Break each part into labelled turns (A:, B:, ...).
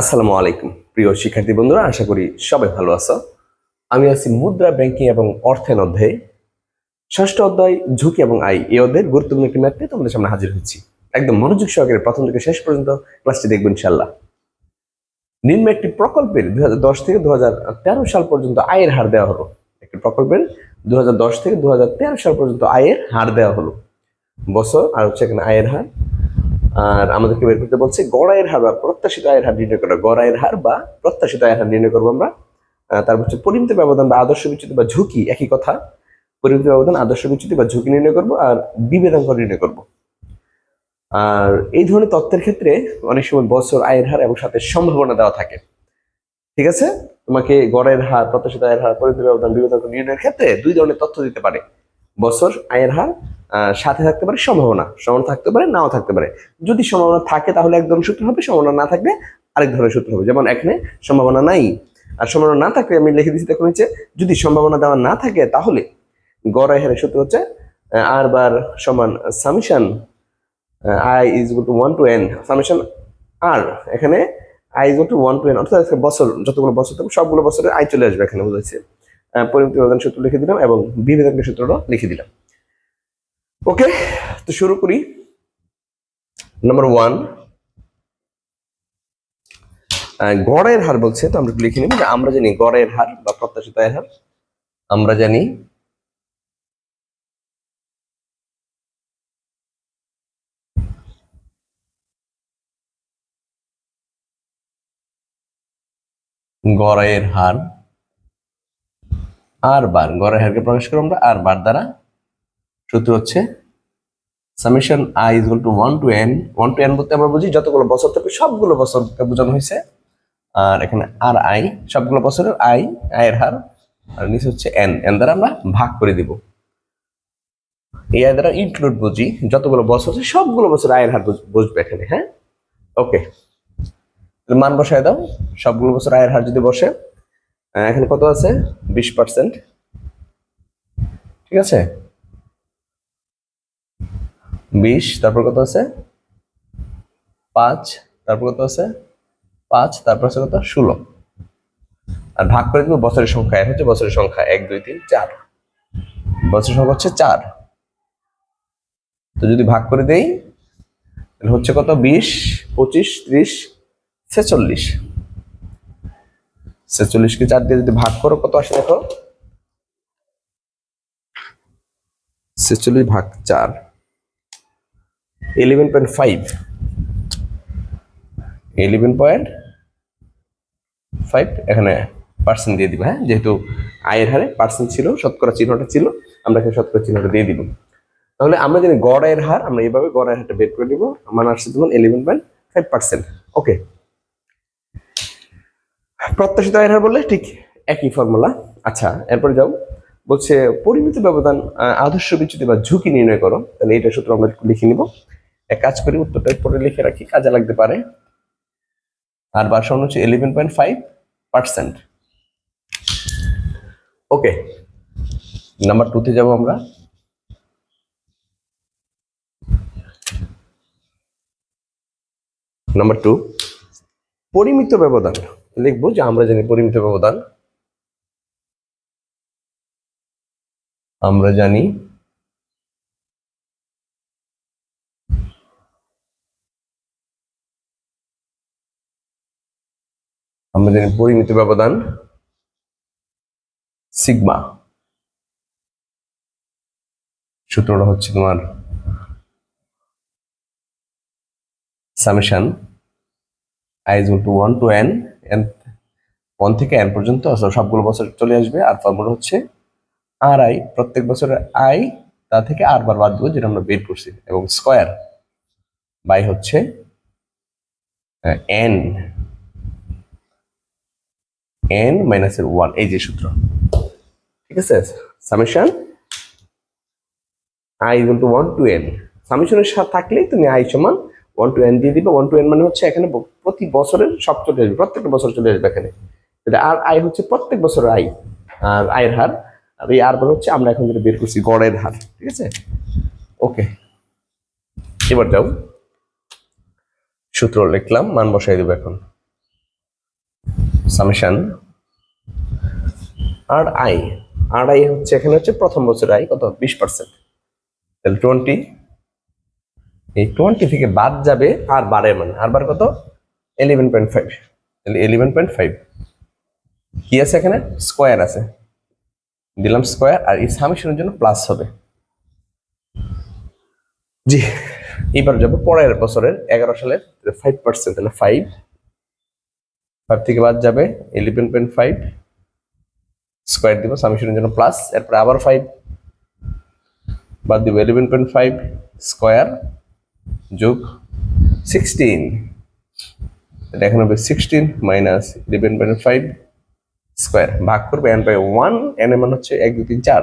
A: আসসালামু আলাইকুম। প্রিয় শিক্ষার্থী বন্ধুরা, আশা করি সবাই ভালো আছো। আমি আছি মুদ্রা ব্যাংকিং এবং অর্থায়ন অধ্যায়ে। ষষ্ঠ অধ্যায়, ঝুঁকি এবং আয়, এই অধ্যায়ের গুরুত্বপূর্ণ একটি ম্যাথ তোমাদের সামনে হাজির হচ্ছি একদম মনোযোগ সহকারে প্রথম থেকে শেষ পর্যন্ত ক্লাসটি দেখবেন ইনশাল্লাহ নিম্ন একটি প্রকল্পের দুই হাজার দশ থেকে দু হাজার তেরো সাল পর্যন্ত আয়ের হার দেওয়া হলো। একটি প্রকল্পের দুই হাজার দশ থেকে দু হাজার তেরো সাল পর্যন্ত আয়ের হার দেওয়া হলো। বছর আর হচ্ছে এখানে আয়ের হার। আর আমাদেরকে বের করতে বলছে, গড়াইয়ের হার বা প্রত্যাশিত আয়ের হার নির্ণয় করা। গড়াইয়ের হার বা প্রত্যাশিত আয়ের হার নির্ণয় করব আমরা। তারপর হচ্ছে পরিমিত ব্যবধান বা আদর্শ বিচ্যুতি বা ঝুঁকি, একই কথা। পরিমিত ব্যবধান, আদর্শ বিচ্যুতি বা ঝুঁকি নির্ণয় করব আর বিভেদাঙ্ক নির্ণয় করব। আর এই ধরনের তত্ত্বের ক্ষেত্রে অনেক সময় বছর, আয়ের হার এবং সাথে সম্ভাবনা দেওয়া থাকে। ঠিক আছে? তোমাকে গড়ের হার, প্রত্যাশিত আয়ের হার, পরিমিত ব্যবধান, বিভেদাঙ্ক নির্ণয়ের ক্ষেত্রে দুই ধরনের তথ্য দিতে পারে। বছর আয়ের হার সাথে থাকতে পারে সম্ভাবনা সম্ভাবনা থাকতে পারে, নাও থাকতে পারে। যদি সম্ভাবনা থাকে তাহলে এক ধরনের সূত্র হবে, সম্ভাবনা না থাকলে আরেক ধরনের সূত্র হবে। যেমন এখানে সম্ভাবনা নাই। আর সম্ভাবনা না থাকলে আমি লিখে দিচ্ছি দেখুন হচ্ছে যদি সম্ভাবনা দেওয়া না থাকে তাহলে গড় আয় হারের সূত্র হচ্ছে আর বার সমান summation i is to one to n summation R এখানে i is to one to n অর্থাৎ বছর, যতগুলো বছর থাকবে সবগুলো বছরের আয় চলে আসবে এখানে বুঝেছে পরিমিত ব্যবধান সূত্র লিখে দিলাম এবং বিভেদকের সূত্রটা লিখে দিলাম। ওকে তো শুরু করি। নাম্বার ওয়ান গড়ের হার বলছে, তো আমরা লিখে নিব যে আমরা জানি গড়ের হার বা প্রত্যাশিত আয়ের হার। আমরা জানি গড়ের হার আর বার, গড়ের হারকে প্রকাশ করব আমরা, আর বার দ্বারা। সূত্র হচ্ছে summation i is to one to n one to n বলতে আমরা বুঝি যতগুলো বছর থেকে সবগুলো বছরকে বোঝানো হয়েছে। আর এখানে আর আই সবগুলো বছরের আই আয়ের হার, আর নিচে হচ্ছে এন এন দ্বারা আমরা ভাগ করে দিব। এই আয় দ্বারা ইনক্লুড বুঝি যতগুলো বছর আছে, সবগুলো বছর আয়ের হার বুঝ- বুঝবে এখানে হ্যাঁ? ওকে মান বসায় দাও, সবগুলো বছর আয়ের হার যদি বসে এখানে কত আছে? বিশ পার্সেন্ট ঠিক আছে? বিশ, তারপর কত আছে? পাঁচ, তারপর কত আছে? পাঁচ, তারপর আছে কত? ষোলো। আর ভাগ করে দিব বছরের সংখ্যা। এক হচ্ছে বছরের সংখ্যা। এক, দুই, তিন, চার। বছরের সংখ্যা হচ্ছে চার। তো যদি ভাগ করে দেই, তাহলে হচ্ছে কত? বিশ, পঁচিশ, ত্রিশ, ছেচল্লিশ। ছেচল্লিশকে চার দিয়ে যদি ভাগ করো, কত আসে দেখো? ছেচল্লিশ ভাগ চার eleven point five eleven point five এখানে পার্সেন্ট দিয়ে দিব হ্যাঁ? যেহেতু আয়ের হারে পার্সেন্ট ছিল, শতকরা চিহ্নটা ছিল, আমরা এখানে শতকরা চিহ্নটা দিয়ে দিব। তাহলে আমরা জানি গড় আয়ের হার, আমরা এইভাবে গড় আয়ের হারটা বের করে দিব, আমার আসছে যেমন eleven point five percent okay প্রত্যাশিত আয়ের হার বললে ঠিক একই ফর্মুলা। আচ্ছা এরপরে যাও। বলছে, পরিমিত ব্যবধান আদর্শ বিচ্যুতি বা ঝুঁকি নির্ণয় করো। তাহলে এটা সূত্র আমরা লিখে নিব। এক কাজ করি, উত্তরটা পরে লিখে রাখি, কাজে লাগতে পারে। আর বার সমান হচ্ছে eleven point five percent okay, number টুতে যাব আমরা। নাম্বার টু পরিমিত ব্যবধান। লিখব যে আমরা জানি পরিমিত ব্যবধান। আমরা জানি আমরা জানি পরিমিত ব্যবধান সিগমা। সূত্রটা হচ্ছে তোমার summation i is to one to n n one থেকে এন পর্যন্ত সবগুলো বছর চলে আসবে। আর ফর্মুলা হচ্ছে আর আই প্রত্যেক বছরের আই তা থেকে আর বার বাদ দেবো, যেটা আমরা বের করছি। এবং স্কোয়ার বাই হচ্ছে এন এন মাইনাসের ওয়ান এই যে সূত্র। ঠিক আছে? Summation i equal to one to n সামেশনের সাথে থাকলেই তুমি আই সমান ওয়ান টু এন দিয়ে দিবে ওয়ান টু এন মানে হচ্ছে এখানে প্রতি বছরের সব চলে আসবে, প্রত্যেকটা বছর চলে আসবে এখানে। এটা আর আই হচ্ছে প্রত্যেক বছরের আই আর আয়ের হার, আর এই আর হচ্ছে আমরা এখন যেটা বের করছি গড়ের হার, ঠিক আছে? ওকে এবার যাও। সূত্র লিখলাম, মান বসাই দেবো এখন। Summation R i R i হচ্ছে, এখানে হচ্ছে প্রথম বছর আই কত? বিশ পার্সেন্ট তাহলে টোয়েন্টি এই টোয়েন্টি থেকে বাদ যাবে আর বাড়ে মানে। আর বার কত? এলেভেন পয়েন্ট ফাইভ তাহলে ইলেভেন পয়েন্ট ফাইভ কি আছে এখানে? স্কোয়ার আছে। দিলাম স্কোয়ার আর এই সামেশনের জন্য প্লাস হবে। জি এবার যাব পরের বছরের এগারো সালের ফাইভ পার্সেন্ট তাহলে ফাইভ ফাইভ থেকে বাদ যাবে ইলেভেন পয়েন্ট ফাইভ স্কোয়ার দিব সামেশনের জন্য প্লাস এরপরে আবার ফাইভ বাদ দিব ইলেভেন পয়েন্ট ফাইভ স্কোয়ার যোগ সিক্সটিন এখানে হবে sixteen minus eleven point five square ভাগ করবে এন বাই ওয়ান এন এর মান হচ্ছে এক, দুই, তিন, চার।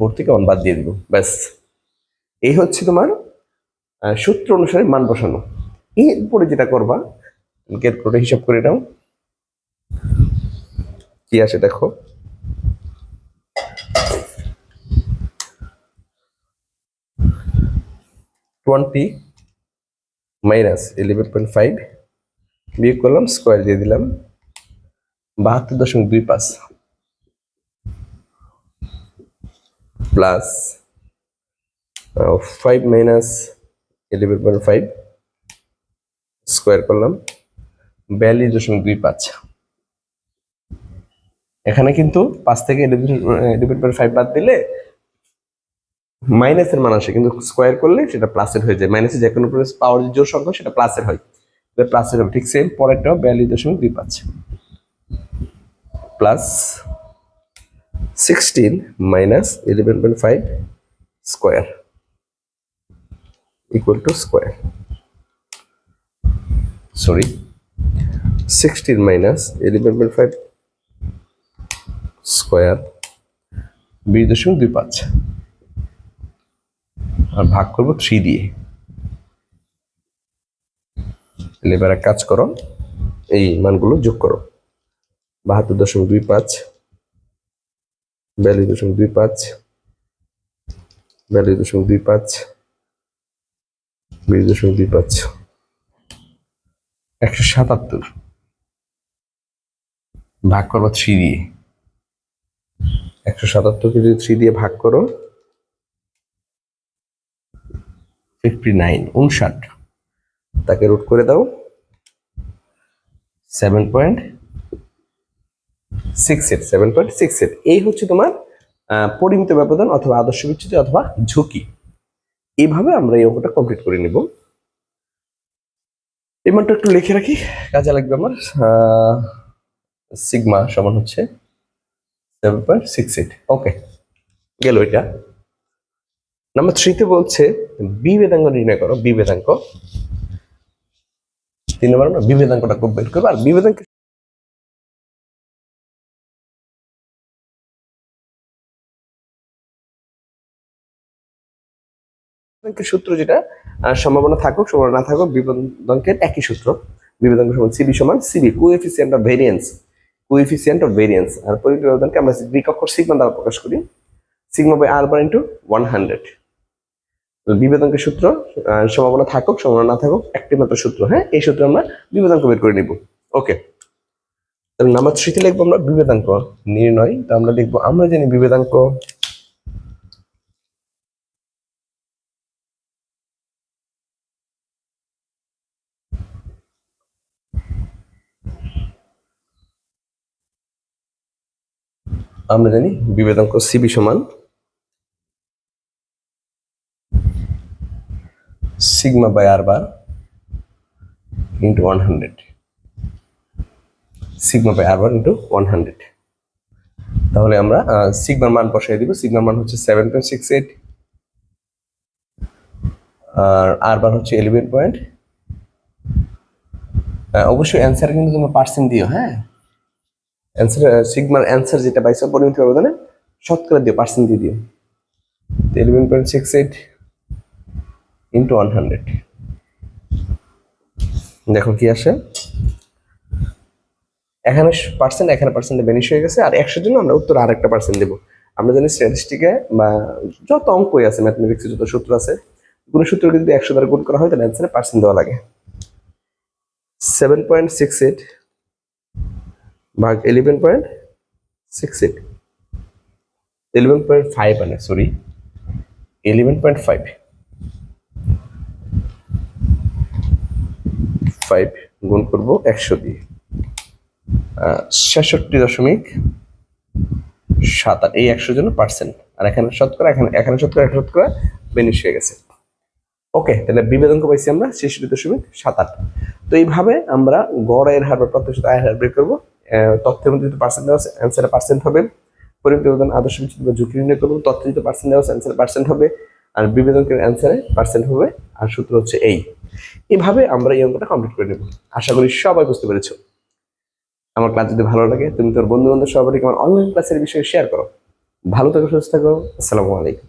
A: ফোর থেকে ওয়ান বাদ দিয়ে দিব, ব্যাস। এই হচ্ছে তোমার সূত্র অনুসারে মান বসানো। এরপরে যেটা করবা করে হিসাব করে নাও। কি আসে দেখো। Twenty minus eleven point five বিয়োগ করলাম স্কোয়ার দিয়ে দিলাম বাহাত্তর দশমিক দুই পাঁচ plus five minus eleven point five square করলাম বিয়াল্লিশ দশমিক দুই পাঁচ। এখানে কিন্তু পাঁচ থেকে ইলেভেন ইলেভেন পয়েন্ট ফাইভ বাদ দিলে মাইনাসের মান আসে, কিন্তু স্কোয়ার করলে সেটা প্লাসের হয়ে যায়। মাইনাসে যে কোনো পাওয়ার যে জোর সংখ্যা, সেটা প্লাসের হয়। প্লাসের হবে, ঠিক সেম পরেরটাও বিয়াল্লিশ দশমিক দুই পাঁচ plus sixteen minus eleven point five square equal to square sorry sixteen minus 16 minus 11.5 square বিশ দশমিক দুই পাঁচ আর ভাগ করব থ্রি দিয়ে। তাহলে এবার কাজ করো, এই মানগুলো যোগ করো। বাহাত্তর দশমিক দুই পাঁচ, বিয়াল্লিশ দশমিক দুই পাঁচ, বিয়াল্লিশ দশমিক দুই পাঁচ বিশ দশমিক দুই পাঁচ। একশো সাতাত্তর। ভাগ করব থ্রি দিয়ে। একশো সাতাত্তরকে যদি থ্রি দিয়ে ভাগ করো ফিফটি নাইন উনষাট তাকে রুট করে দাও। Seven point six eight seven point six eight এই হচ্ছে তোমার পরিমিত ব্যবধান অথবা আদর্শ বিচ্যুতি অথবা ঝুঁকি। এইভাবে আমরা এই অঙ্কটা কমপ্লিট করে নিব। এই মানটা একটু লিখে রাখি, কাজে লাগবে আমার। সিগমা সমান হচ্ছে seven point six eight okay গেল এটা। নাম্বার থ্রিতে বলছে বিবেদাঙ্গ নির্ণয় করো বিবেদাঙ্ক তিন নম্বর আমরা বিবেদাঙ্কটা বের করব, আর বিবেদাঙ্ক সূত্র যেটা সম্ভাবনা থাকুক, সম্ভাবনা না থাকুক বিবেদাঙ্কের একই সূত্র। বিবেদাঙ্ক সমান সিবি সমান CV coefficient of variance coefficient of variance আর পরিবেদনকে আমরা গ্রিক অক্ষর সিগমা দ্বারা প্রকাশ করি sigma by R bar into one hundred বিবেদঙ্ক সূত্র সম্ভাবনা থাকুক, সম্ভাবনা না থাকুক একটি মাত্র সূত্র হ্যাঁ? এই সূত্রে আমরা বিবেদঙ্ক বের করে নিব। ওকে। তাহলে নাম্বার থ্রিতে লিখব আমরা বিবেদাঙ্ক নির্ণয়। তা আমরা লিখব, আমরা জানি বিবেদাঙ্ক। আমরা জানি বিবেদাঙ্ক সিবি সমান R bar into one hundred sigma by R bar into one hundred তাহলে আমরা সিগমার মান বসাই দিব। সিগমার মান হচ্ছে সেভেন পয়েন্ট সিক্স এইট আর আর বার হচ্ছে ইলেভেন পয়েন্ট অবশ্যই অ্যান্সার কিন্তু তোমার পার্সেন্ট দিও হ্যাঁ? অ্যান্সার সিগমার অ্যান্সার যেটা পাইছো, পরিমিত ব্যবধানে শতকরা দিও পার্সেন্ট দিয়ে দিও। Eleven point six eight into one hundred দেখো কি আসে? এখানে পার্সেন্ট এখানে পার্সেন্টে বেনিশ হয়ে গেছে, আর একশোর জন্য আমরা উত্তর আরেকটা পার্সেন্ট দেবো। আমরা জানি স্ট্যাটিস্টিকে বা যত অঙ্কই আছে ম্যাথমেটিক্সে যত সূত্র আছে, কোনো সূত্র যদি একশো দ্বারা গুণ করা হয়, তাহলে অ্যান্সারে পার্সেন্ট দেওয়া লাগে। সেভেন পয়েন্ট সিক্স এইট ভাগ eleven point six eight eleven point five মানে sorry eleven point five five গুণ করব একশো দিয়ে। ছেষট্টি দশমিক সাত আট, এই একশো জন্য পার্সেন্ট আর এখানে শতকরা, এখানে এখানে শতকরা এক শতকরা বেনিশ হয়ে গেছে। ওকে তাহলে বিবেদনকে পাইছি আমরা ছেষট্টি দশমিক সাত আট। তো এইভাবে আমরা গড়, আয়ের হার বা প্রত্যাশিত আয়ের হার বের করব। তথ্যের মধ্যে যদি পার্সেন্ট দেওয়া আছে অ্যান্সারে পার্সেন্ট হবে। পরিমিত আদর্শ বিচ্ছিন্ন বা ঝুঁকি নির্ণয় করব। তথ্য যদি পার্সেন্ট দেওয়া আছে অ্যান্সারে পার্সেন্ট হবে। আর বিবেদনকের অ্যান্সারে পার্সেন্ট হবে। আর সূত্র হচ্ছে এই। এইভাবে আমরা এই অঙ্কটা কমপ্লিট করে নেব। আশা করি সবাই বুঝতে পেরেছ। আমার ক্লাস যদি ভালো লাগে, তুমি তোর বন্ধু বান্ধব সবাইকে আমার অনলাইন ক্লাসের বিষয়ে শেয়ার করো। ভালো থাকো, সুস্থ থাকো। আসসালামু আলাইকুম।